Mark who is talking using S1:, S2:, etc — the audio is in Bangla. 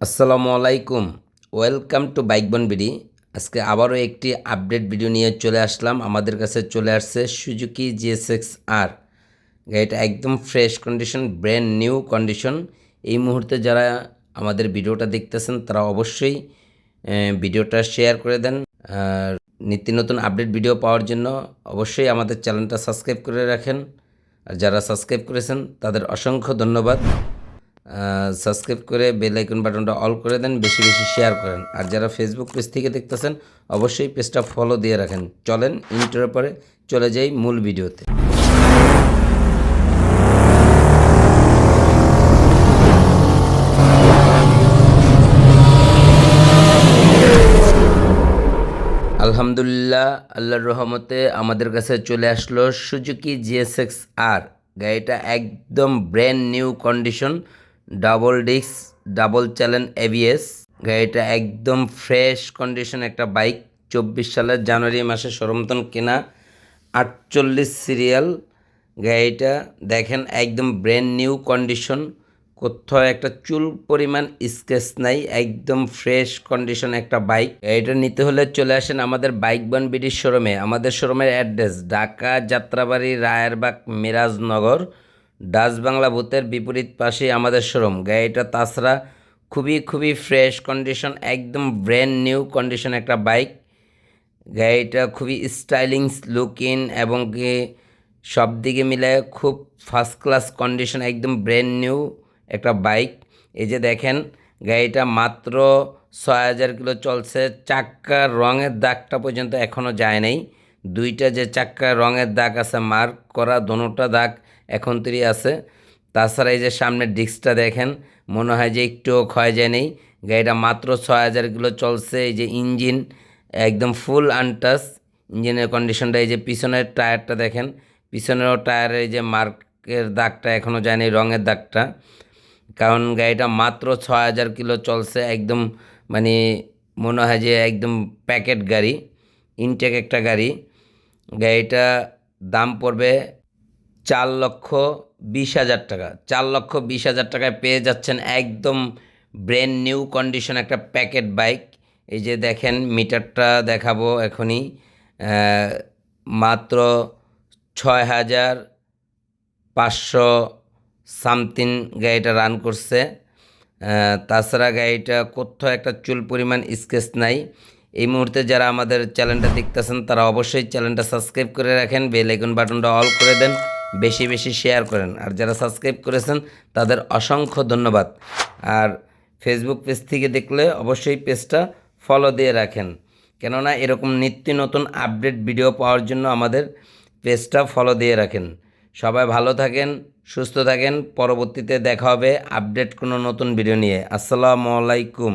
S1: আসসালামু আলাইকুম। ওয়েলকাম টু বাইকবন বিডি। আজকে আবারও একটি আপডেট ভিডিও নিয়ে চলে আসলাম। আমাদের কাছে চলে আসছে সুজুকি জিএসএক্স আর। গাড়িটা একদম fresh condition, brand new condition. এই মুহূর্তে যারা আমাদের ভিডিওটা দেখতেছেন, তারা অবশ্যই ভিডিওটা শেয়ার করে দেন। আর নিত্য নতুন আপডেট ভিডিও পাওয়ার জন্য অবশ্যই আমাদের চ্যানেলটা সাবস্ক্রাইব করে রাখেন। আর যারা সাবস্ক্রাইব করেছেন, তাদের অসংখ্য ধন্যবাদ। সাবস্ক্রাইব করে বেল আইকন বাটনটা অল করে দেন, বেশি বেশি শেয়ার করেন। আর যারা ফেসবুক পেজ থেকে দেখতেছেন, অবশ্যই পেজটা ফলো দিয়ে রাখেন। চলেন ইন্টারের পরে চলে যাই মূল ভিডিওতে। আলহামদুলিল্লাহ, আল্লাহর রহমতে আমাদের কাছে চলে আসলো সুজুকি জিএসএক্স আর গাড়িটা একদম brand new condition double disc, double চ্যালেন ABS গাড়িটা একদম ফ্রেশ কন্ডিশন একটা বাইক, চব্বিশ সালের জানুয়ারি মাসে সরমতন কেনা, আটচল্লিশ সিরিয়াল। গাড়িটা দেখেন একদম ব্র্যান্ড নিউ কন্ডিশন কোথাও একটা চুল পরিমাণ স্কেচ নাই, একদম ফ্রেশ কন্ডিশন একটা বাইক। এটা নিতে হলে চলে আসেন আমাদের বাইক বান বিডির শোরুমে। আমাদের শোরুমের অ্যাড্রেস ঢাকা যাত্রাবাড়ি, রায়েরবাগ, মিরাজনগর। ডাচ বাংলা ভূতের বিপরীত পাশে আমাদের শোরুম। গাড়িটা তাছাড়া খুবই খুবই ফ্রেশ কন্ডিশন একদম ব্র্যান্ড নিউ কন্ডিশন একটা বাইক গাড়িটা খুবই স্টাইলিং লুকিং এবং কি সব দিকে মিলে খুব ফার্স্ট ক্লাস কন্ডিশন একদম ব্র্যান্ড নিউ একটা বাইক এই যে দেখেন, গাড়িটা মাত্র ছয় হাজার কিলো চলছে। চাক্কার রঙের দাগটা পর্যন্ত এখনও যায় নাই। দুইটা যে চাক্কার রঙের দাগ আছে মার্ক করা, দোনোটা দাগ এখন তৈরি আছে। তাছাড়া এই যে সামনের ডিস্কটা দেখেন, মনে হয় যে একটুও ক্ষয় যায় নেই। গাড়িটা মাত্র ছয় হাজার কিলো চলছে, এই যে ইঞ্জিন একদম ফুল আনটাস ইঞ্জিনের কন্ডিশনটা এই যে পিছনের টায়ারটা দেখেন পিছনেরও টায়ারের যে মার্কের দাগটা এখনও যায়নি রঙের দাগটা। কারণ গাড়িটা মাত্র ছ হাজার কিলো চলছে, একদম মানে মনে হয় যে একদম প্যাকেট গাড়ি। ইনটেক একটা গাড়ি। গাড়িটা দাম পড়বে চার লক্ষ বিশ হাজার টাকা। চার লক্ষ বিশ হাজার টাকায় পেয়ে যাচ্ছেন একদম ব্র্যান্ড নিউ কন্ডিশন একটা প্যাকেট বাইক এই যে দেখেন মিটারটা দেখাবো এখনই। মাত্র ছয় হাজার পাঁচশো সামথিং গাড়িটা রান করছে। তাছাড়া গাড়িটা কোথাও একটা চুল পরিমাণ স্কেচ নাই। এই মুহূর্তে যারা আমাদের চ্যানেলটা দেখতেছেন, তারা অবশ্যই চ্যানেলটা সাবস্ক্রাইব করে রাখেন, বেল আইকন বাটনটা অল করে দেন, বেশি বেশি শেয়ার করেন। আর যারা সাবস্ক্রাইব করেছেন, তাদের অসংখ্য ধন্যবাদ। আর ফেসবুক পেজ থেকে দেখলে অবশ্যই পেজটা ফলো দিয়ে রাখেন। কেননা এরকম নিত্য নতুন আপডেট ভিডিও পাওয়ার জন্য আমাদের পেজটা ফলো দিয়ে রাখেন। সবাই ভালো থাকেন, সুস্থ থাকেন। পরবর্তীতে দেখা হবে আপডেট কোনো নতুন ভিডিও নিয়ে। আসসালামু আলাইকুম।